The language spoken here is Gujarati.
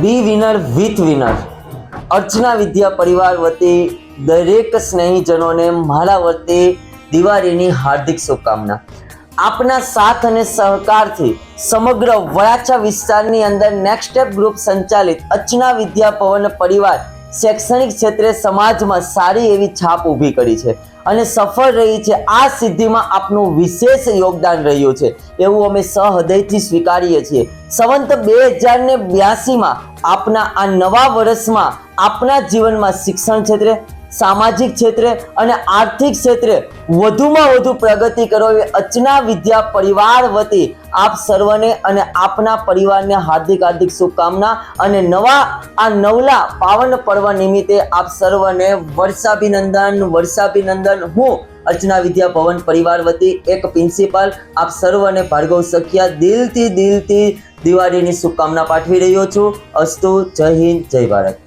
Be winner with winner Archana Vidya Parivar વતી દરેક સ્નેહીજનોને મારા વતી દિવાળીની હાર્દિક શુભકામના. આપના સાથ અને સહકારથી સમગ્ર વરાછા વિસ્તારની અંદર નેક્સ્ટ સ્ટેપ ગ્રુપ સંચાલિત અચના વિદ્યા ભવન પરિવાર શૈક્ષણિક ક્ષેત્રે સમાજમાં સારી એવી છાપ ઊભી કરી છે અને સફળ રહી છે. આ સિદ્ધિમાં આપનું વિશેષ યોગદાન રહ્યું છે. એવું અમે સહૃદયથી સ્વીકારીએ છીએ. સંવંત બે હજાર ને બ્યાસીમાં આપના આ નવા વર્ષમાં આપના જીવનમાં શિક્ષણ ક્ષેત્રે સામાજિક ક્ષેત્રે અને આર્થિક ક્ષેત્રે વધુમાં વધુ પ્રગતિ કરો એ અચના વિદ્યા પરિવાર વતી આપ સર્વને અને આપના પરિવારને હાર્દિક હાર્દિક શુભકામના અને નવા આ નવલા પાવન પર્વ નિમિત્તે આપ સર્વને વર્ષાભિનંદન વર્ષાભિનંદન. હું અર્ચના વિદ્યા ભવન પરિવાર વતી એક પ્રિન્સિપાલ આપ સર્વને ભાર્ગવ સખિયા દિલથી દિલથી દિવાળીની શુભકામના પાઠવી રહ્યો છું. અસ્તુ, જય હિન્દ, જય ભારત.